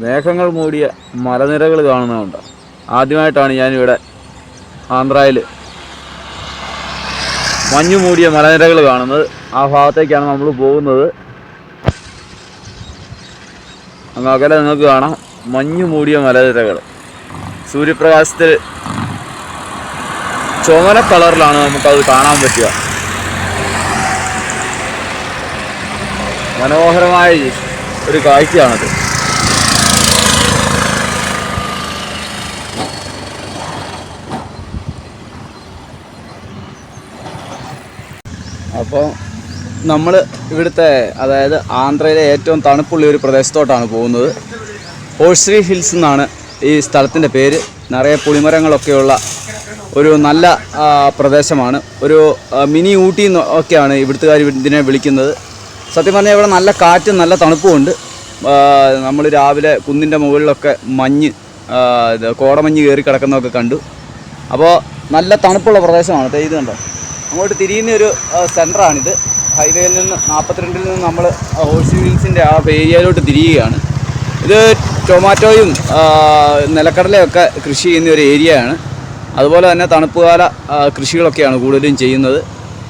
മേഘങ്ങൾ മൂടിയ മലനിരകൾ കാണുന്നതുണ്ട്. ആദ്യമായിട്ടാണ് ഞാനിവിടെ ആന്ധ്രയിൽ മഞ്ഞു മൂടിയ മലനിരകൾ കാണുന്നത്. ആ ഭാഗത്തേക്കാണ് നമ്മൾ പോകുന്നത്. അങ്ങ് അകലെ നിങ്ങൾക്ക് കാണാം മഞ്ഞു മൂടിയ മലനിരകൾ. സൂര്യപ്രകാശത്തിൽ ചുമല കളറിലാണ് നമുക്കത് കാണാൻ പറ്റുക. മനോഹരമായ ഒരു കാഴ്ചയാണത്. അപ്പോൾ നമ്മൾ ഇവിടുത്തെ അതായത് ആന്ധ്രയിലെ ഏറ്റവും തണുപ്പുള്ള ഒരു പ്രദേശത്തോട്ടാണ് പോകുന്നത്. ഹോഴ്സ്ലി ഹിൽസ് എന്നാണ് ഈ സ്ഥലത്തിന്റെ പേര്. നിറയെ പുളിമരങ്ങളൊക്കെയുള്ള ഒരു നല്ല പ്രദേശമാണ്. ഒരു മിനി ഊട്ടി ഒക്കെയാണ് ഇവിടുത്തുകാർ ഇതിനെ വിളിക്കുന്നത്. സത്യം പറഞ്ഞാൽ ഇവിടെ നല്ല കാറ്റും നല്ല തണുപ്പുമുണ്ട് നമ്മൾ രാവിലെ കുന്നിന്റെ മുകളിലൊക്കെ മഞ്ഞ് കോടമഞ്ഞ് കയറി കിടക്കുന്നതൊക്കെ കണ്ടു. അപ്പോൾ നല്ല തണുപ്പുള്ള പ്രദേശമാണ്. ഇത് കണ്ടോ? അങ്ങോട്ട് തിരിയുന്ന ഒരു സെന്ററാണിത് ഹൈവേയിൽ നിന്ന് നാൽപ്പത്തിരണ്ടിൽ നിന്ന് നമ്മൾ ഹോഴ്സ് ഹിൽസിന്റെ ആ ഏരിയയിലോട്ട് തിരിയുകയാണ്. ഇത് ടൊമാറ്റോയും നിലക്കടലയൊക്കെ കൃഷി ചെയ്യുന്ന ഒരു ഏരിയയാണ്. അതുപോലെ തന്നെ തണുപ്പുകാല കൃഷികളൊക്കെയാണ് കൂടുതലും ചെയ്യുന്നത്.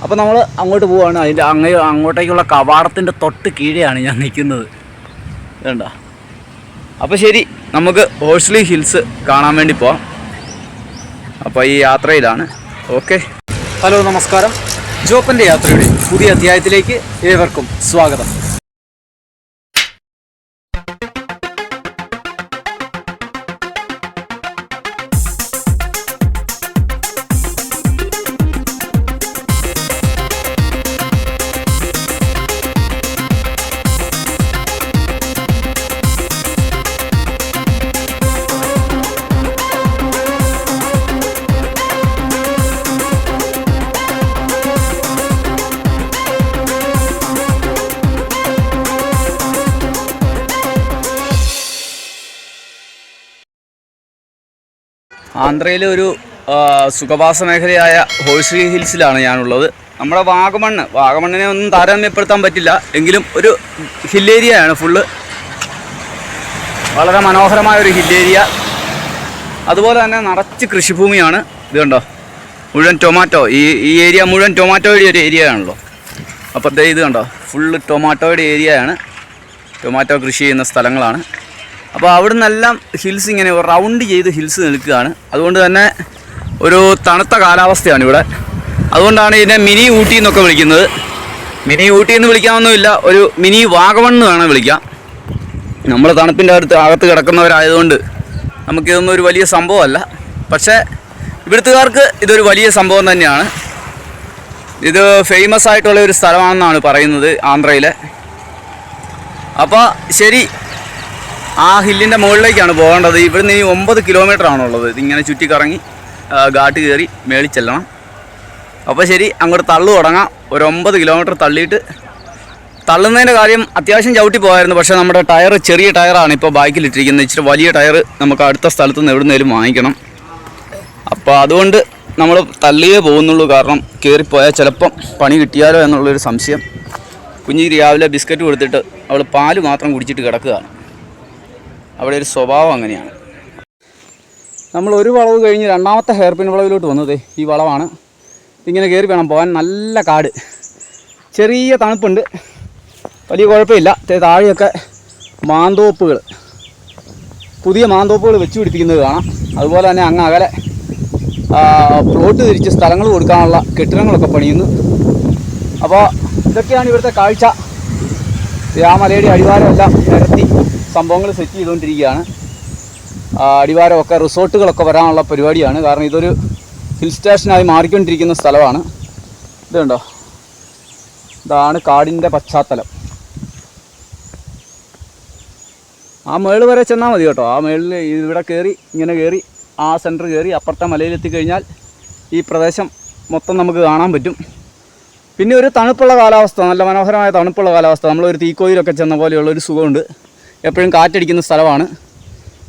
അപ്പോൾ നമ്മൾ അങ്ങോട്ട് പോവുകയാണ് അതിന്റെ അങ്ങ അങ്ങോട്ടേക്കുള്ള കവാടത്തിന്റെ തൊട്ട് കീഴെയാണ് ഞാൻ നിൽക്കുന്നത്. വേണ്ട അപ്പോൾ ശരി നമുക്ക് ഹോഴ്സ്ലി ഹിൽസ് കാണാൻ വേണ്ടി പോവാം. അപ്പോൾ ഈ യാത്രയിലാണ്. ഓക്കെ ഹലോ നമസ്കാരം. ജോപ്പന്റെ യാത്രയുടെ പുതിയ അധ്യായത്തിലേക്ക് ഏവർക്കും സ്വാഗതം. ആന്ധ്രയിലെ ഒരു സുഖവാസ മേഖലയായ ഹോഴ്സി ഹിൽസിലാണ് ഞാനുള്ളത്. നമ്മുടെ വാഗമണ്ണ്. വാഗമണ്ണിനെ ഒന്നും താരതമ്യപ്പെടുത്താൻ പറ്റില്ല. എങ്കിലും ഒരു ഹിൽ ഏരിയയാണ് ഫുള്ള്. വളരെ മനോഹരമായ ഒരു ഹിൽ ഏരിയ. അതുപോലെ തന്നെ നിറച്ച് കൃഷിഭൂമിയാണ്. ഇത് കണ്ടോ? മുഴുവൻ ടൊമാറ്റോ. ഈ ഈ ഏരിയ മുഴുവൻ ടൊമാറ്റോയുടെ ഒരു ഏരിയ ആണല്ലോ അപ്പോൾ ഇത് കണ്ടോ? ഫുള്ള് ടൊമാറ്റോയുടെ ഏരിയയാണ്. ടൊമാറ്റോ കൃഷി ചെയ്യുന്ന സ്ഥലങ്ങളാണ്. അപ്പോൾ അവിടെ നിന്നെല്ലാം ഹിൽസ് ഇങ്ങനെ റൗണ്ട് ചെയ്ത് ഹിൽസ് നിൽക്കുകയാണ്. അതുകൊണ്ട് തന്നെ ഒരു തണുത്ത കാലാവസ്ഥയാണ് ഇവിടെ. അതുകൊണ്ടാണ് ഇതിനെ മിനി ഊട്ടി എന്നൊക്കെ വിളിക്കുന്നത്. മിനി ഊട്ടി എന്ന് വിളിക്കാമൊന്നുമില്ല ഒരു മിനി വാഗമൺ എന്ന് വേണം വിളിക്കാം. നമ്മൾ തണുപ്പിന്റെ അടുത്ത് അകത്ത് കിടക്കുന്നവരായതുകൊണ്ട് നമുക്കിതൊന്നും ഒരു വലിയ സംഭവമല്ല. പക്ഷേ ഇവിടുത്തുകാർക്ക് ഇതൊരു വലിയ സംഭവം തന്നെയാണ്. ഇത് ഫേമസ് ആയിട്ടുള്ള ഒരു സ്ഥലമാണെന്നാണ് പറയുന്നത് ആന്ധ്രയിലെ. അപ്പോൾ ശരി ആ ഹില്ലിന്റെ മുകളിലേക്കാണ് പോകേണ്ടത്. ഇവിടുന്ന് ഇനി ഒമ്പത് കിലോമീറ്റർ ആണുള്ളത് ഇതിങ്ങനെ ചുറ്റിക്കറങ്ങി കറങ്ങി ഘാട്ട് കയറി മേളിൽ ചെല്ലണം. അപ്പോൾ ശരി അങ്ങോട്ട് തള്ളു തുടങ്ങാം. ഒരു ഒമ്പത് കിലോമീറ്റർ തള്ളിയിട്ട് തള്ളുന്നതിന്റെ കാര്യം അത്യാവശ്യം ചവിട്ടി പോകായിരുന്നു പക്ഷേ നമ്മുടെ ടയർ ചെറിയ ടയറാണ് ഇപ്പോൾ ബൈക്കിലിട്ടിരിക്കുന്നത് ഇച്ചിരി വലിയ ടയർ നമുക്ക് അടുത്ത സ്ഥലത്ത് നിന്ന് എവിടുന്നേലും വാങ്ങിക്കണം. അപ്പോൾ അതുകൊണ്ട് നമ്മൾ തള്ളിയേ പോകുന്നുള്ളൂ. കാരണം കയറിപ്പോയാൽ ചിലപ്പം പണി കിട്ടിയാലോ എന്നുള്ളൊരു സംശയം. കുഞ്ഞി രാവിലെ ബിസ്ക്കറ്റ് കൊടുത്തിട്ട് അവൾ പാൽ മാത്രം കുടിച്ചിട്ട് കിടക്കുകയാണ്. അവിടെ ഒരു സ്വഭാവം അങ്ങനെയാണ്. നമ്മൾ ഒരു വളവ് കഴിഞ്ഞ് രണ്ടാമത്തെ ഹെയർ പിൻ വളവിലോട്ട് വന്നത് ഈ വളവാണ്. ഇങ്ങനെ കയറി വേണം പോകാൻ. നല്ല കാട്. ചെറിയ തണുപ്പുണ്ട്. വലിയ കുഴപ്പമില്ല. താഴെയൊക്കെ മാന്തോപ്പുകൾ. പുതിയ മാന്തോപ്പുകൾ വെച്ച് പിടിപ്പിക്കുന്നത് കാണാം. അതുപോലെ തന്നെ അങ്ങ് അകലെ പ്ലോട്ട് തിരിച്ച് സ്ഥലങ്ങൾ കൊടുക്കാനുള്ള കെട്ടിടങ്ങളൊക്കെ പണിയുന്നു. അപ്പോൾ ഇതൊക്കെയാണ് ഇവിടുത്തെ കാഴ്ച. രാമലയുടെ മലയുടെ അടിവാരമെല്ലാം നിരത്തി സംഭവങ്ങൾ സെറ്റ് ചെയ്തുകൊണ്ടിരിക്കുകയാണ്. അടിവാരമൊക്കെ റിസോർട്ടുകളൊക്കെ വരാനുള്ള പരിപാടിയാണ്. കാരണം ഇതൊരു ഹിൽ സ്റ്റേഷനായി മാറിക്കൊണ്ടിരിക്കുന്ന സ്ഥലമാണ്. ഇതുണ്ടോ ഇതാണ് കാടിന്റെ പശ്ചാത്തലം. ആ മേൾ വരെ ചെന്നാൽ മതി കേട്ടോ. ആ മേളിൽ ഇവിടെ കയറി ഇങ്ങനെ കയറി ആ സെന്റർ കയറി അപ്പുറത്തെ മലയിലെത്തി കഴിഞ്ഞാൽ ഈ പ്രദേശം മൊത്തം നമുക്ക് കാണാൻ പറ്റും. പിന്നെ ഒരു തണുപ്പുള്ള കാലാവസ്ഥ നല്ല മനോഹരമായ തണുപ്പുള്ള കാലാവസ്ഥ. നമ്മളൊരു തീക്കോയിലൊക്കെ ചെന്ന പോലെയുള്ള ഒരു സുഖമുണ്ട്. എപ്പോഴും കാറ്റടിക്കുന്ന സ്ഥലമാണ്.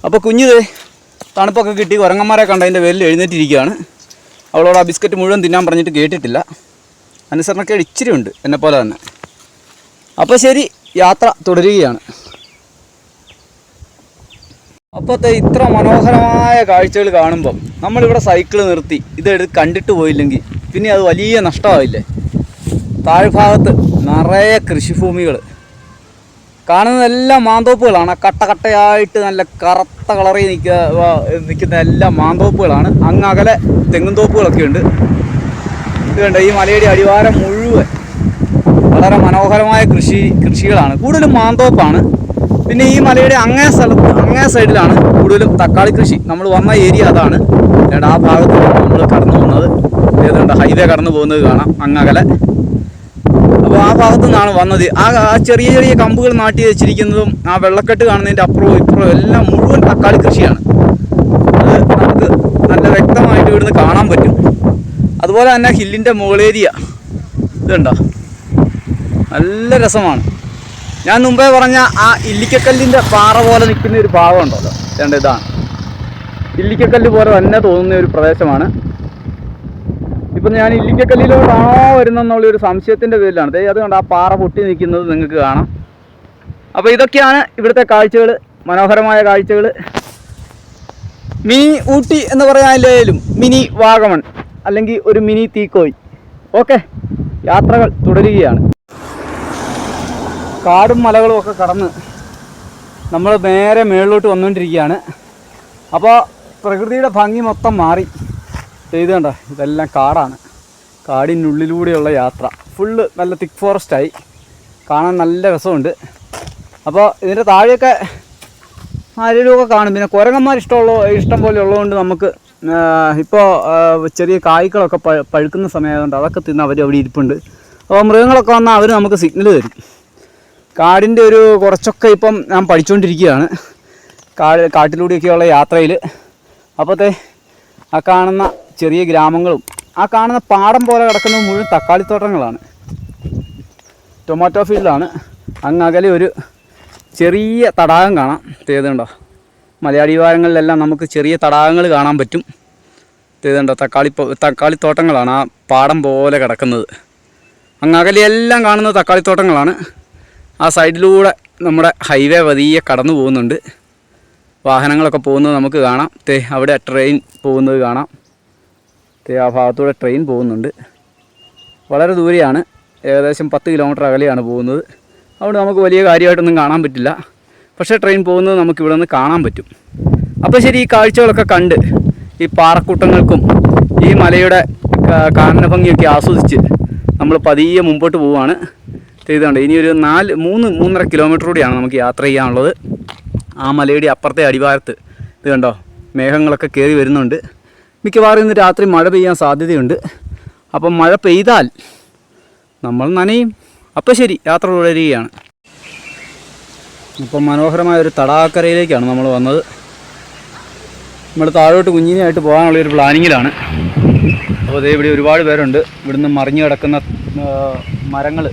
അപ്പോൾ കുഞ്ഞിത് തണുപ്പൊക്കെ കിട്ടി. കുരങ്ങന്മാരെ കണ്ട അതിന്റെ പേരിൽ എഴുന്നേറ്റിരിക്കുകയാണ്. അവളോട് ആ ബിസ്ക്കറ്റ് മുഴുവൻ തിന്നാൻ പറഞ്ഞിട്ട് കേട്ടിട്ടില്ല. അനുസരണക്കേട് ഇച്ചിരി ഉണ്ട് പോലെ തന്നെ. അപ്പോൾ ശരി യാത്ര തുടരുകയാണ്. അപ്പോഴത്തെ ഇത്ര മനോഹരമായ കാഴ്ചകൾ കാണുമ്പം നമ്മളിവിടെ സൈക്കിൾ നിർത്തി. ഇതെടുത്ത് കണ്ടിട്ട് പോയില്ലെങ്കിൽ പിന്നെ അത് വലിയ നഷ്ടമായില്ലേ താഴ്ഭാഗത്ത് നിറയെ കൃഷിഭൂമികൾ. കാണുന്നതെല്ലാം മാന്തോപ്പുകളാണ്. കട്ടകട്ടയായിട്ട് നല്ല കറുത്ത കളറിൽ നിൽക്കുക നിൽക്കുന്ന എല്ലാം മാന്തോപ്പുകളാണ്. അങ്ങ് അകലെ തെങ്ങും തോപ്പുകളൊക്കെ ഉണ്ട്. ഇത് കണ്ട ഈ മലയുടെ അടിവാരം മുഴുവൻ വളരെ മനോഹരമായ കൃഷി കൃഷികളാണ്. കൂടുതലും മാന്തോപ്പാണ്. പിന്നെ ഈ മലയുടെ അങ്ങേ സ്ഥലത്ത് അങ്ങേ സൈഡിലാണ് കൂടുതലും തക്കാളി കൃഷി. നമ്മൾ വന്ന ഏരിയ അതാണ്. ആ ഭാഗത്ത് നമ്മൾ കടന്നു പോകുന്നത് ഏതാണ്ട് ഹൈവേ കടന്നു പോകുന്നത് കാണാം അങ്ങകലെ. ആ ഭാഗത്തു നിന്നാണ് വന്നത്. ആ ചെറിയ ചെറിയ കമ്പുകൾ നാട്ടി വെച്ചിരിക്കുന്നതും ആ വെള്ളക്കെട്ട് കാണുന്നതിന്റെ അപ്പുറവും ഇപ്പുറവും എല്ലാം മുഴുവൻ തക്കാളി കൃഷിയാണ്. അത് നമുക്ക് നല്ല വ്യക്തമായിട്ട് ഇവിടുന്ന് കാണാൻ പറ്റും. അതുപോലെ തന്നെ ഹില്ലിന്റെ മുകളേരിയ. ഇതുണ്ടോ? നല്ല രസമാണ്. ഞാൻ മുമ്പേ പറഞ്ഞ ആ ഇല്ലിക്കക്കല്ലിന്റെ പാറ പോലെ നിൽക്കുന്ന ഒരു ഭാഗം ഉണ്ടല്ലോ. രണ്ട് ഇതാണ്. ഇല്ലിക്കക്കല്ല് പോലെ തന്നെ തോന്നുന്ന ഒരു പ്രദേശമാണ്. ഇപ്പം ഞാൻ ഇല്ലിക്കക്കല്ലിലോട്ടാണോ ഒരു സംശയത്തിന്റെ പേരിലാണ്. ദേ അതുകൊണ്ട് ആ പാറ പൊട്ടി നിൽക്കുന്നത് നിങ്ങൾക്ക് കാണാം. അപ്പോൾ ഇതൊക്കെയാണ് ഇവിടുത്തെ കാഴ്ചകൾ മനോഹരമായ കാഴ്ചകൾ. മിനി ഊട്ടി എന്ന് പറയാനില്ലേലും മിനി വാഗമൺ അല്ലെങ്കിൽ ഒരു മിനി തീക്കോയ്. ഓക്കെ യാത്രകൾ തുടരുകയാണ്. കാടും മലകളും ഒക്കെ കടന്ന് നമ്മൾ നേരെ മേളിലോട്ട് വന്നുകൊണ്ടിരിക്കുകയാണ്. അപ്പോൾ പ്രകൃതിയുടെ ഭംഗി മൊത്തം മാറി. ഇത് കണ്ട? ഇതെല്ലാം കാടാണ്. കാടിനുള്ളിലൂടെയുള്ള യാത്ര. ഫുള്ള് നല്ല തിക്ക് ഫോറസ്റ്റായി കാണാൻ നല്ല രസമുണ്ട്. അപ്പോൾ ഇതിന്റെ താഴെയൊക്കെ ആരെങ്കിലുമൊക്കെ കാണും. പിന്നെ കുരങ്ങന്മാർ ഇഷ്ടമുള്ള ഇഷ്ടം പോലെ ഉള്ളതുകൊണ്ട് നമുക്ക് ഇപ്പോൾ ചെറിയ കായ്ക്കളൊക്കെ പഴ പഴുക്കുന്ന സമയമായതുകൊണ്ട് അതൊക്കെ തിന്ന് അവർ അവിടെ ഇരിപ്പുണ്ട്. അപ്പോൾ മൃഗങ്ങളൊക്കെ വന്നാൽ അവർ നമുക്ക് സിഗ്നൽ തരും. കാടിന്റെ ഒരു കുറച്ചൊക്കെ ഇപ്പം ഞാൻ പഠിച്ചുകൊണ്ടിരിക്കുകയാണ് കാട് കാട്ടിലൂടെയൊക്കെയുള്ള യാത്രയിൽ അപ്പോഴത്തെ ആ കാണുന്ന ചെറിയ ഗ്രാമങ്ങളും ആ കാണുന്ന പാടം പോലെ കിടക്കുന്നത് മുഴുവൻ തക്കാളിത്തോട്ടങ്ങളാണ് ടൊമാറ്റോ ഫീൽഡാണ് അങ്ങ് അകലെ ഒരു ചെറിയ തടാകം കാണാം. തേതുണ്ടോ മലയാടിവാരങ്ങളിലെല്ലാം നമുക്ക് ചെറിയ തടാകങ്ങൾ കാണാൻ പറ്റും. തേതുണ്ടോ തക്കാളി തക്കാളിത്തോട്ടങ്ങളാണ് ആ പാടം പോലെ കിടക്കുന്നത്. അങ്ങ് അകലെയെല്ലാം കാണുന്നത് തക്കാളിത്തോട്ടങ്ങളാണ് ആ സൈഡിലൂടെ നമ്മുടെ ഹൈവേ പതിയെ കടന്നു പോകുന്നുണ്ട്. വാഹനങ്ങളൊക്കെ പോകുന്നത് നമുക്ക് കാണാം. തേ അവിടെ ട്രെയിൻ പോകുന്നത് കാണാം. ആ ഭാഗത്തൂടെ ട്രെയിൻ പോകുന്നുണ്ട്. വളരെ ദൂരെയാണ്. ഏകദേശം പത്ത് കിലോമീറ്റർ അകലെയാണ് പോകുന്നത്. അതുകൊണ്ട് നമുക്ക് വലിയ കാര്യമായിട്ടൊന്നും കാണാൻ പറ്റില്ല. പക്ഷേ ട്രെയിൻ പോകുന്നത് നമുക്ക് ഇവിടെ നിന്ന് കാണാൻ പറ്റും. അപ്പോൾ ശരി ഈ കാഴ്ചകളൊക്കെ കണ്ട് ഈ പാറക്കൂട്ടങ്ങൾക്കും ഈ മലയുടെ കാനന ഭംഗിയൊക്കെ ആസ്വദിച്ച് നമ്മൾ പതിയെ മുമ്പോട്ട് പോവുകയാണ്. ചെയ്തുകൊണ്ട് ഇനി ഒരു നാല് മൂന്ന് മൂന്നര കിലോമീറ്റർ കൂടിയാണ് നമുക്ക് യാത്ര ചെയ്യാനുള്ളത്. ആ മലയുടെ അപ്പുറത്തെ അടിവാരത്ത് ഇത് കണ്ടോ? മേഘങ്ങളൊക്കെ കയറി വരുന്നുണ്ട്. മിക്കവാറും ഇന്ന് രാത്രി മഴ പെയ്യാൻ സാധ്യതയുണ്ട്. അപ്പം മഴ പെയ്താൽ നമ്മൾ നനയും. അപ്പോൾ ശരി യാത്ര തുടരുകയാണ്. അപ്പം മനോഹരമായ ഒരു തടാകക്കരയിലേക്കാണ് നമ്മൾ വന്നത്. നമ്മൾ താഴോട്ട് കുഞ്ഞിനെയായിട്ട് പോകാനുള്ള ഒരു പ്ലാനിങ്ങിലാണ്. അപ്പോൾ അതേ ഇവിടെ ഒരുപാട് പേരുണ്ട്. ഇവിടുന്ന് മറിഞ്ഞു കിടക്കുന്ന മരങ്ങൾ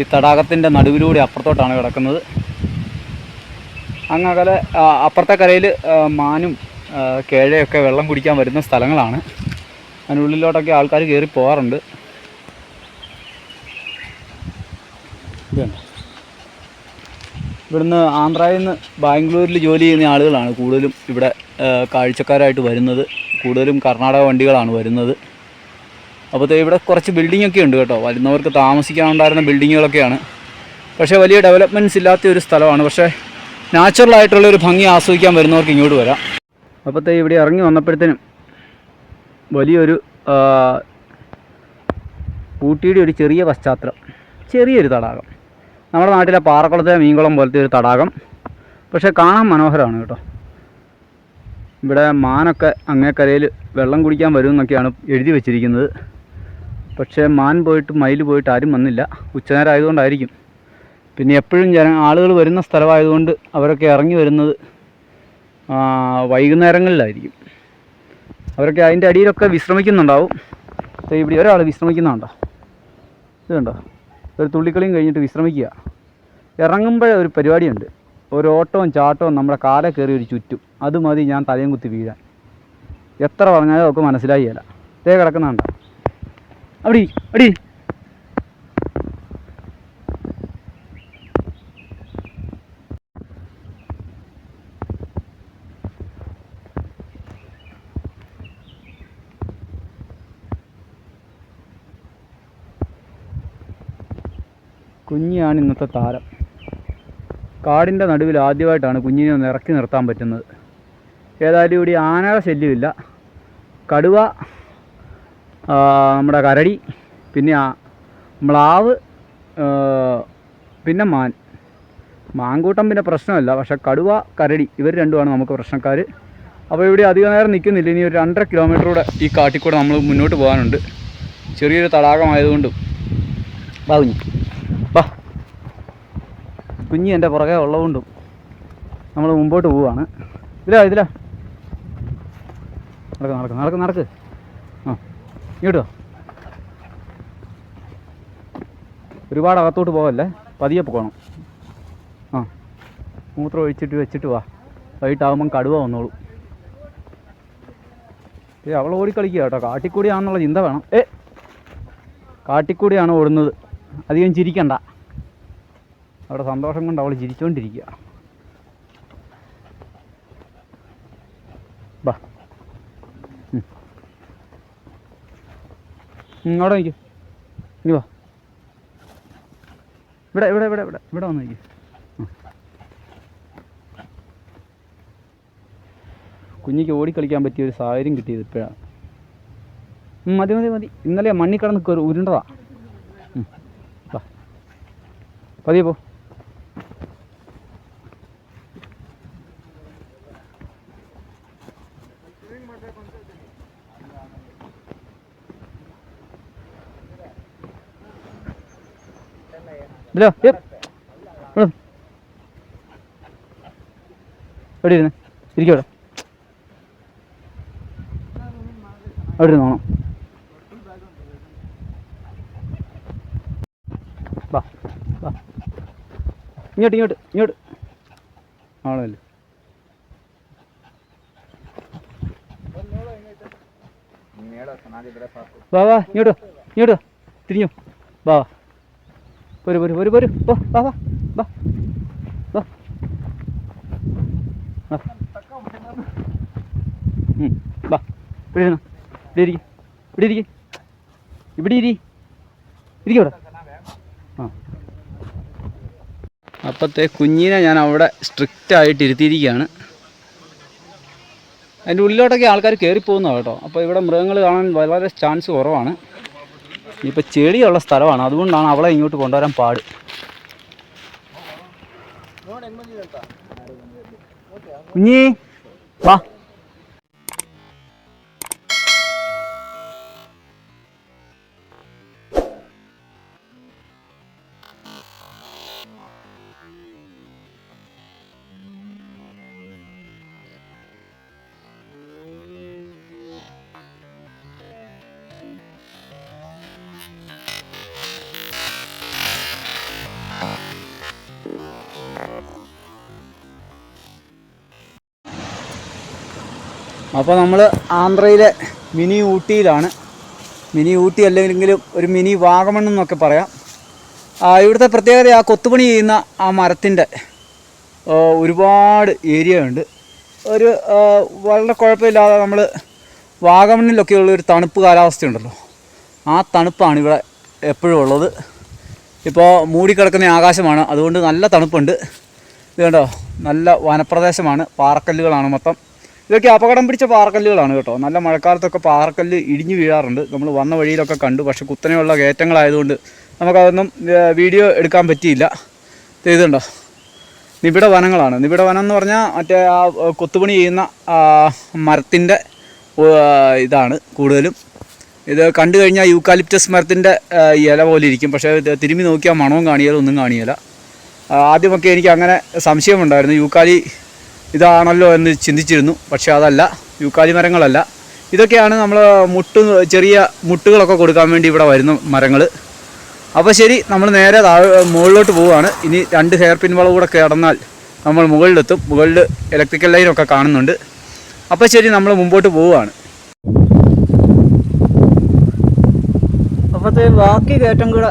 ഈ തടാകത്തിന്റെ നടുവിലൂടെ അപ്പുറത്തോട്ടാണ് കിടക്കുന്നത്. അങ്ങകലെ അപ്പുറത്തെ കരയിൽ മാനും കേഴയൊക്കെ വെള്ളം കുടിക്കാൻ വരുന്ന സ്ഥലങ്ങളാണ്. അതിനുള്ളിലോട്ടൊക്കെ ആൾക്കാർ കയറി പോകാറുണ്ട്? ഇവിടുന്ന് ആന്ധ്രയിൽ നിന്ന് ബാംഗ്ലൂരിൽ ജോലി ചെയ്യുന്ന ആളുകളാണ് കൂടുതലും ഇവിടെ കാഴ്ചക്കാരായിട്ട് വരുന്നത്. കൂടുതലും കർണാടക വണ്ടികളാണ് വരുന്നത്. അപ്പോൾ ഇവിടെ കുറച്ച് ബിൽഡിംഗ് ഒക്കെ ഉണ്ട് കേട്ടോ. വരുന്നവർക്ക് താമസിക്കാനുണ്ടായിരുന്ന ബിൽഡിങ്ങുകളൊക്കെയാണ്. പക്ഷേ വലിയ ഡെവലപ്മെന്റ്സ് ഇല്ലാത്ത ഒരു സ്ഥലമാണ്. പക്ഷേ ഒരു ഭംഗി ആസ്വദിക്കാൻ വരുന്നവർക്ക് ഇങ്ങോട്ട് വരാം. അപ്പോഴത്തെ ഇവിടെ ഇറങ്ങി വന്നപ്പോഴത്തേനും വലിയൊരു ഊട്ടിയുടെ ഒരു ചെറിയ പശ്ചാത്തലം ചെറിയൊരു തടാകം. നമ്മുടെ നാട്ടിലെ പാറക്കുളത്തെ മീൻകുളം പോലത്തെ ഒരു തടാകം. പക്ഷേ കാണാൻ മനോഹരമാണ് കേട്ടോ. ഇവിടെ മാനൊക്കെ അങ്ങേക്കരയിൽ വെള്ളം കുടിക്കാൻ വരുമെന്നൊക്കെയാണ് എഴുതി വെച്ചിരിക്കുന്നത്. പക്ഷേ മാൻ പോയിട്ട് മയിൽ പോയിട്ട് ആരും വന്നില്ല. ഉച്ചനേരം ആയതുകൊണ്ടായിരിക്കും. പിന്നെ എപ്പോഴും ജന ആളുകൾ വരുന്ന സ്ഥലമായതുകൊണ്ട് അവരൊക്കെ ഇറങ്ങി വരുന്നത് വൈകുന്നേരങ്ങളിലായിരിക്കും. അവരൊക്കെ അതിന്റെ അടിയിലൊക്കെ വിശ്രമിക്കുന്നുണ്ടാവും. ഇവിടെ ഒരാൾ വിശ്രമിക്കുന്നുണ്ടോ? ഇത് കണ്ടോ? ഒരു തുള്ളിക്കളിയും കഴിഞ്ഞിട്ട് വിശ്രമിക്കുക. ഇറങ്ങുമ്പോഴേ ഒരു പരിപാടിയുണ്ട്. ഒരു ഓട്ടവും ചാട്ടവും നമ്മുടെ കാലെ കയറി ഒരു ചുറ്റും. അത് മതി ഞാൻ തലയും കുത്തി വീഴാൻ. എത്ര പറഞ്ഞാലും ഒക്കെ മനസ്സിലായില്ല. ഇതേ കിടക്കുന്നുണ്ടോ? അടി. ഇരി, കുഞ്ഞിയാണ് ഇന്നത്തെ താരം. കാടിന്റെ നടുവിൽ ആദ്യമായിട്ടാണ് കുഞ്ഞിനെ ഒന്ന് ഇറക്കി നിർത്താൻ പറ്റുന്നത്. ഏതായാലും ഇവിടെ ആനയുടെ ശല്യമില്ല. കടുവ നമ്മുടെ കരടി പിന്നെ മ്ലാവ് പിന്നെ മാൻ. മാങ്കൂട്ടം പിന്നെ പ്രശ്നമല്ല പക്ഷേ കടുവ കരടി ഇവർ രണ്ടുമാണ് നമുക്ക് പ്രശ്നക്കാർ. അപ്പോൾ ഇവിടെ അധിക നേരം നിൽക്കുന്നില്ല. ഇനി ഒരു രണ്ടര കിലോമീറ്റർ കൂടെ ഈ കാട്ടിൽ കൂടെ നമ്മൾ മുന്നോട്ട് പോകാനുണ്ട്. ചെറിയൊരു തടാകമായതുകൊണ്ടും. വാ കുഞ്ഞി എന്റെ പുറകെ ഉള്ളതുകൊണ്ടും നമ്മൾ മുമ്പോട്ട് പോവുകയാണ്. ഇതിലാ ഇതിലാ. നടക്ക് നടക്ക് നടക്ക് നടക്ക്. ആ ഇങ്ങോട്ടോ ഒരുപാട് അകത്തോട്ട് പോകല്ലേ? പതിയെ പോകണം ആ മൂത്രം ഒഴിച്ചിട്ട് വെച്ചിട്ട് വാ. വൈകിട്ടാകുമ്പം കടുവ വന്നോളൂ. ഏ അവൾ ഓടിക്കളിക്കുക കേട്ടോ. കാട്ടിക്കൂടിയാണെന്നുള്ള ചിന്ത വേണം. ഏ കാട്ടിക്കൂടിയാണ് ഓടുന്നത്. അധികം ചിരിക്കണ്ട. അവിടെ സന്തോഷം കൊണ്ട് അവൾ ചിരിച്ചുകൊണ്ടിരിക്കുക അവിടെ നിൽക്കും ഇനി വാ. ഇവിടെ ഇവിടെ ഇവിടെ ഇവിടെ ഇവിടെ വന്ന് നിൽക്കും കുഞ്ഞിക്ക് ഓടിക്കളിക്കാൻ പറ്റിയ ഒരു സാഹചര്യം കിട്ടിയത് ഇപ്പോഴാണ് മതി മതി മതി. ഇന്നലെ മണ്ണിക്കടന്ന് കയറി ഉരുണ്ടതാ. പതിയെ പോ. ഇതിലോ. എവിടെ ഇരുന്ന്? ഇരിക്കും അവിടെ അവിടെ ഇരുന്നോണം വാ ഇങ്ങോട്ട് ഇങ്ങോട്ട് ഇങ്ങോട്ട്. ആണല്ലോ വാ വാ ഇങ്ങോട്ട് ഇങ്ങോട്ട്. തിരിഞ്ഞു. വാ. പോര് പോരു പോരു പോരു പോ വാ വാ വാ. വാ. വാ. ഇവിടെ ഇരുന്നോ. ഇവിടെ ഇരിക്കും. ഇവിടെ ഇരിക്കും. ഇവിടെ ഇരി. ഇരിക്കവിടെ ആ. കുഞ്ഞിനെ ഞാൻ അവിടെ സ്ട്രിക്റ്റ് ആയിട്ട് ഇരുത്തിയിരിക്കുകയാണ്. അതിന്റെ ഉള്ളിലോട്ടൊക്കെ ആൾക്കാർ കയറിപ്പോകുന്നതാണ് കേട്ടോ. അപ്പോൾ ഇവിടെ മൃഗങ്ങൾ കാണാൻ വളരെ ചാൻസ് കുറവാണ്. ഇനിയിപ്പോൾ ചെടിയുള്ള സ്ഥലമാണ്. അതുകൊണ്ടാണ് അവളെ ഇങ്ങോട്ട് കൊണ്ടുവരാൻ പാട്. കുഞ്ഞി വാ. അപ്പോൾ നമ്മൾ ആന്ധ്രയിലെ മിനി ഊട്ടിയിലാണ്. മിനി ഊട്ടി അല്ലെങ്കിലും ഒരു മിനി വാഗമൺ എന്നൊക്കെ പറയാം ഇവിടുത്തെ പ്രത്യേകത ആ കൊത്തുപണി ചെയ്യുന്ന ആ മരത്തിന്റെ ഒരുപാട് ഏരിയ ഉണ്ട്. ഒരു വളരെ കുഴപ്പമില്ലാതെ നമ്മൾ വാഗമണ്ണിലൊക്കെയുള്ള ഒരു തണുപ്പ് കാലാവസ്ഥയുണ്ടല്ലോ. ആ തണുപ്പാണ് ഇവിടെ എപ്പോഴും ഉള്ളത്. ഇപ്പോൾ മൂടിക്കിടക്കുന്ന ആകാശമാണ്. അതുകൊണ്ട് നല്ല തണുപ്പുണ്ട്. ഇത് കണ്ടോ? നല്ല വനപ്രദേശമാണ്. പാറക്കല്ലുകളാണ് മൊത്തം. ഇതൊക്കെ അപകടം പിടിച്ച പാറക്കല്ലുകളാണ് കേട്ടോ. നല്ല മഴക്കാലത്തൊക്കെ പാറക്കല്ല് ഇടിഞ്ഞു വീഴാറുണ്ട്. നമ്മൾ വന്ന വഴിയിലൊക്കെ കണ്ടു. പക്ഷെ കുത്തനെയുള്ള കയറ്റങ്ങളായതുകൊണ്ട് നമുക്കതൊന്നും വീഡിയോ എടുക്കാൻ പറ്റിയില്ല. ചെയ്തുണ്ടോ നിബിഡ വനങ്ങളാണ്. നിബിഡ വനം എന്ന് പറഞ്ഞാൽ മറ്റേ ആ കൊത്തുപണി ചെയ്യുന്ന മരത്തിന്റെ ഇതാണ് കൂടുതലും. ഇത് കണ്ടു കഴിഞ്ഞാൽ യൂക്കാലിപ്റ്റസ് മരത്തിന്റെ ഇല പോലെ ഇരിക്കും. പക്ഷേ ഇത് തിരുമ്മി നോക്കിയാൽ മണവും കാണിയാലും ഒന്നും കാണിയല്ല ആദ്യമൊക്കെ എനിക്ക് അങ്ങനെ സംശയമുണ്ടായിരുന്നു. യൂക്കാലി ഇതാണല്ലോ എന്ന് ചിന്തിച്ചിരുന്നു. പക്ഷേ അതല്ല യൂക്കാലി മരങ്ങളല്ല. ഇതൊക്കെയാണ് നമ്മൾ മുട്ട് ചെറിയ മുട്ടുകളൊക്കെ കൊടുക്കാൻ വേണ്ടി ഇവിടെ വരുന്ന മരങ്ങൾ അപ്പോൾ ശരി നമ്മൾ നേരെ താഴെ മുകളിലോട്ട് പോവുകയാണ്. ഇനി രണ്ട് ഹെയർ പിൻ വളവ് കൂടെ കിടന്നാൽ നമ്മൾ മുകളിലെത്തും. മുകളിൽ ഇലക്ട്രിക്കൽ ലൈനൊക്കെ കാണുന്നുണ്ട്. അപ്പോൾ ശരി നമ്മൾ മുമ്പോട്ട് പോവുകയാണ്. അപ്പോഴത്തെ ബാക്കി കയറ്റം കൂടെ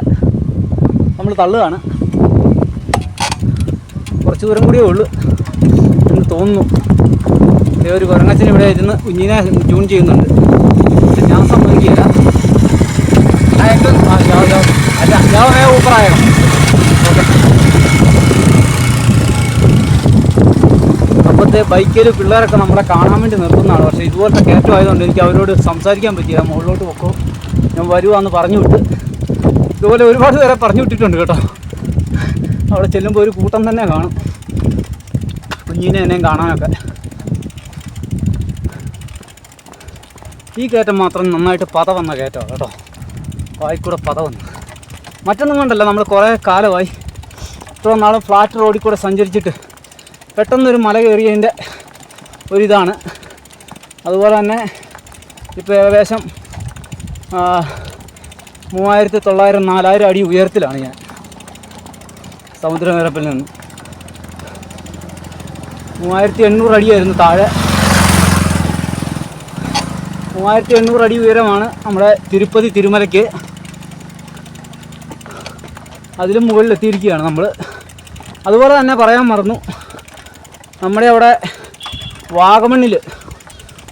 നമ്മൾ തള്ളുകയാണ്. കുറച്ച് ദൂരം കൂടിയേ ഉള്ളൂ. തോന്നുന്നു. ഇതേ ഒരു കുരങ്ങച്ചൻ ഇവിടെ ഇരുന്ന് കുഞ്ഞിനെ ട്യൂൺ ചെയ്യുന്നുണ്ട്. ഞാൻ സമ്മതിക്കില്ല അല്ല ഞാൻ വേഗം ഊപ്പറായോ? അപ്പോഴത്തെ ബൈക്കിൽ പിള്ളേരൊക്കെ നമ്മളെ കാണാൻ വേണ്ടി നിർത്തുന്നതാണ് പക്ഷേ ഇതുപോലത്തെ കയറ്റം ആയതുകൊണ്ട് എനിക്ക് അവരോട് സംസാരിക്കാൻ പറ്റിയില്ല. മുകളിലോട്ട് പൊക്കോ. ഞാൻ വരുവാന്ന് പറഞ്ഞു വിട്ട് ഇതുപോലെ ഒരുപാട് പേരെ പറഞ്ഞു വിട്ടിട്ടുണ്ട് കേട്ടോ. അവിടെ ചെല്ലുമ്പോൾ ഒരു കൂട്ടം തന്നെ കാണും. കുഞ്ഞിനെ എന്നെയും കാണാനൊക്കെ. ഈ കയറ്റം മാത്രം നന്നായിട്ട് പത വന്ന കയറ്റമാണ് കേട്ടോ. വായിക്കൂടെ പത വന്നു. മറ്റൊന്നും കൊണ്ടല്ല നമ്മൾ കുറേ കാലമായി. ഇത്ര നാളും ഫ്ലാറ്റ് റോഡിൽ കൂടെ സഞ്ചരിച്ചിട്ട് പെട്ടെന്നൊരു മല കയറിയതിന്റെ ഒരിതാണ്. അതുപോലെ തന്നെ ഇപ്പോൾ ഏകദേശം മൂവായിരത്തി തൊള്ളായിരം നാലായിരം അടി ഉയരത്തിലാണ് ഞാൻ. സമുദ്രനിരപ്പിൽ നിന്ന്. മൂവായിരത്തി എണ്ണൂറ് അടിയായിരുന്നു താഴെ. മൂവായിരത്തി എണ്ണൂറ് അടി ഉയരമാണ് നമ്മുടെ തിരുപ്പതി തിരുമലയ്ക്ക്. അതിലും മുകളിൽ എത്തിയിരിക്കുകയാണ് നമ്മൾ അതുപോലെ തന്നെ പറയാൻ മറന്നു. നമ്മുടെ അവിടെ വാഗമണ്ണിൽ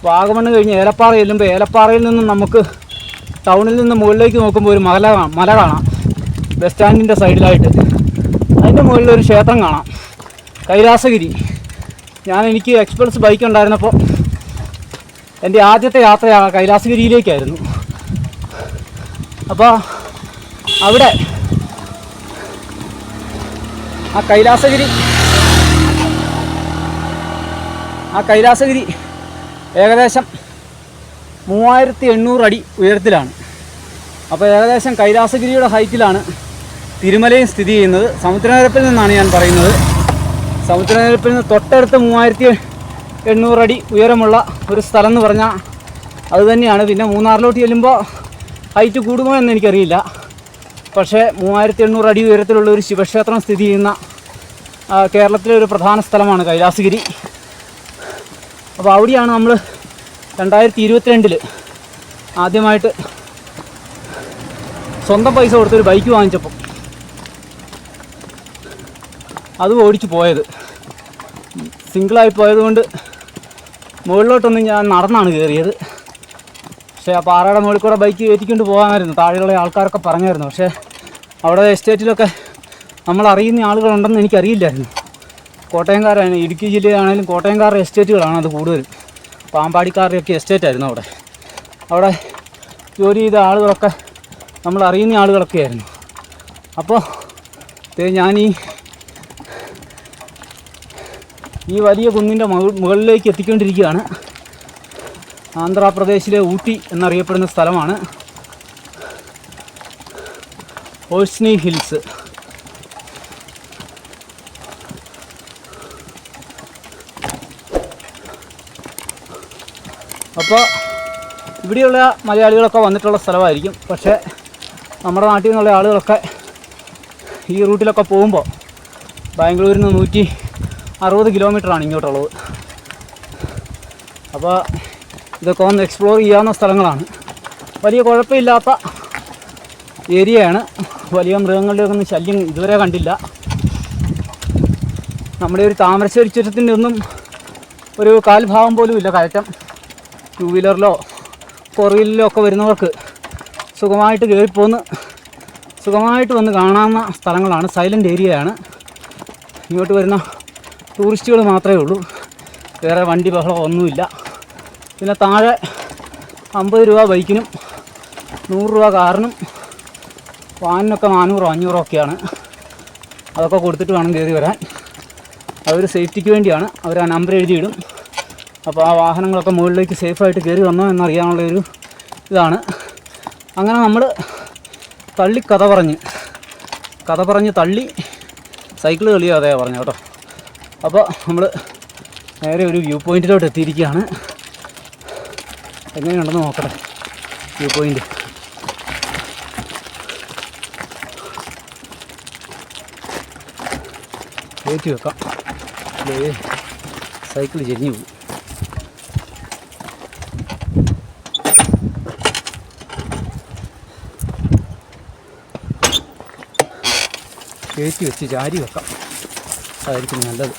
വാഗമണ്ണ് കഴിഞ്ഞ് ഏലപ്പാറ ചെല്ലുമ്പോൾ ഏലപ്പാറയിൽ നിന്നും നമുക്ക് ടൗണിൽ നിന്ന് മുകളിലേക്ക് നോക്കുമ്പോൾ ഒരു മല കാണാം മല കാണാം. ബസ് സ്റ്റാൻഡിന്റെ സൈഡിലായിട്ട്. അതിന്റെ മുകളിൽ ഒരു ക്ഷേത്രം കാണാം. കൈലാസഗിരി. ഞാൻ എനിക്ക് എക്സ്പ്രസ് ബൈക്ക് ഉണ്ടായിരുന്നപ്പോൾ എന്റെ ആദ്യത്തെ യാത്ര കൈലാസഗിരിയിലേക്കായിരുന്നു. അപ്പോൾ അവിടെ ആ കൈലാസഗിരി ആ കൈലാസഗിരി ഏകദേശം മൂവായിരത്തി എണ്ണൂറ് അടി ഉയരത്തിലാണ്. അപ്പോൾ ഏകദേശം കൈലാസഗിരിയുടെ ഹൈറ്റിലാണ് തിരുമലയും സ്ഥിതി ചെയ്യുന്നത്. സമുദ്രനിരപ്പിൽ നിന്നാണ് ഞാൻ പറയുന്നത്. സമുദ്രനിരപ്പിൽ നിന്ന് തൊട്ടടുത്ത് മൂവായിരത്തി എണ്ണൂറ് അടി ഉയരമുള്ള ഒരു സ്ഥലം എന്ന് പറഞ്ഞാൽ അത് തന്നെയാണ്. പിന്നെ മൂന്നാറിലോട്ട് ചെല്ലുമ്പോൾ ഹൈറ്റ് കൂടുമോ എന്ന് എനിക്കറിയില്ല. പക്ഷേ മൂവായിരത്തി എണ്ണൂറ് അടി ഉയരത്തിലുള്ള ഒരു ശിവക്ഷേത്രം സ്ഥിതി ചെയ്യുന്ന കേരളത്തിലെ ഒരു പ്രധാന സ്ഥലമാണ് കൈലാസഗിരി. അപ്പോൾ അവിടെയാണ് നമ്മൾ രണ്ടായിരത്തി ഇരുപത്തിരണ്ടിൽ ആദ്യമായിട്ട് സ്വന്തം പൈസ കൊടുത്തൊരു ബൈക്ക് വാങ്ങിച്ചപ്പോൾ അത് ഓടിച്ചു പോയത്. സിംഗിളായി പോയതുകൊണ്ട് മുകളിലോട്ടൊന്നും ഞാൻ നടന്നാണ് കയറിയത്. പക്ഷേ ആ പാറയുടെ മുകളിൽ കൂടെ ബൈക്ക് കയറ്റിക്കൊണ്ട് പോകാമായിരുന്നു താഴെയുള്ള ആൾക്കാരൊക്കെ പറഞ്ഞായിരുന്നു. പക്ഷേ അവിടെ എസ്റ്റേറ്റിലൊക്കെ നമ്മൾ അറിയുന്ന ആളുകളുണ്ടെന്ന് എനിക്കറിയില്ലായിരുന്നു. കോട്ടയംകാരാണ് ഇടുക്കി ജില്ലയിലാണെങ്കിലും കോട്ടയംകാരുടെ എസ്റ്റേറ്റുകളാണ് അത് കൂടുതലും പാമ്പാടിക്കാരുടെയൊക്കെ എസ്റ്റേറ്റ് ആയിരുന്നു അവിടെ. അവിടെ ജോലി ചെയ്ത ആളുകളൊക്കെ നമ്മൾ അറിയുന്ന ആളുകളൊക്കെ ആയിരുന്നു അപ്പോൾ ഞാൻ ഈ ഈ വലിയ കുന്നിന്റെ മുകളിലേക്ക് എത്തിക്കൊണ്ടിരിക്കുകയാണ്. ആന്ധ്രാപ്രദേശിലെ ഊട്ടി എന്നറിയപ്പെടുന്ന സ്ഥലമാണ് ഓസ്നി ഹിൽസ്. അപ്പോൾ ഇവിടെയുള്ള മലയാളികളൊക്കെ വന്നിട്ടുള്ള സ്ഥലമായിരിക്കും. പക്ഷേ നമ്മുടെ നാട്ടിൽ നിന്നുള്ള ആളുകളൊക്കെ ഈ റൂട്ടിലൊക്കെ പോകുമ്പോൾ ബാംഗ്ലൂരിൽ നിന്ന് നൂറ്റി അറുപത് കിലോമീറ്ററാണ് ഇങ്ങോട്ടുള്ളത്. അപ്പോൾ ഇതൊക്കെ ഒന്ന് എക്സ്പ്ലോർ ചെയ്യാവുന്ന സ്ഥലങ്ങളാണ്. വലിയ കുഴപ്പമില്ലാത്ത ഏരിയയാണ്. വലിയ മൃഗങ്ങളുടെ ഒന്നും ശല്യം ഇതുവരെ കണ്ടില്ല. നമ്മുടെ ഒരു താമരശ്ശേരി ചുരത്തിന്റെ ഒന്നും ഒരു കാൽഭാവം പോലും ഇല്ല. കയറ്റം ടൂ വീലറിലോ ഫോർ വീലറിലോ ഒക്കെ വരുന്നവർക്ക് സുഖമായിട്ട് കയറിപ്പോന്ന് സുഖമായിട്ട് വന്ന് കാണാവുന്ന സ്ഥലങ്ങളാണ്. സൈലന്റ് ഏരിയയാണ് ഇങ്ങോട്ട് വരുന്ന ടൂറിസ്റ്റുകൾ മാത്രമേ ഉള്ളൂ. വേറെ വണ്ടി ബഹളം ഒന്നുമില്ല. പിന്നെ താഴെ അമ്പത് രൂപ ബൈക്കിനും നൂറ് രൂപ കാറിനും വാനിനൊക്കെ നാനൂറോ അഞ്ഞൂറോ ഒക്കെയാണ്. അതൊക്കെ കൊടുത്തിട്ട് വേണം കയറി വരാൻ. അവർ സേഫ്റ്റിക്ക് വേണ്ടിയാണ്. അവർ ആ നമ്പർ എഴുതിയിടും. അപ്പോൾ ആ വാഹനങ്ങളൊക്കെ മുകളിലേക്ക് സേഫായിട്ട് കയറി വന്നോ എന്നറിയാനുള്ള ഒരു ഇതാണ്. അങ്ങനെ നമ്മൾ തള്ളി കഥ പറഞ്ഞ് കഥ പറഞ്ഞ് തള്ളി സൈക്കിൾ കളിയോ അതേ പറഞ്ഞു കേട്ടോ. അപ്പോൾ നമ്മൾ നേരെ ഒരു വ്യൂ പോയിന്റിലോട്ട് എത്തിയിരിക്കുകയാണ്. എങ്ങനെയുണ്ടെന്ന് നോക്കട്ടെ വ്യൂ പോയിന്റ് കയറ്റി വെക്കാം. അല്ലേ സൈക്കിൾ ചെരിഞ്ഞു പോകും കയറ്റി വെച്ച് ചാരി വെക്കാം. അതായിരിക്കും നല്ലത്.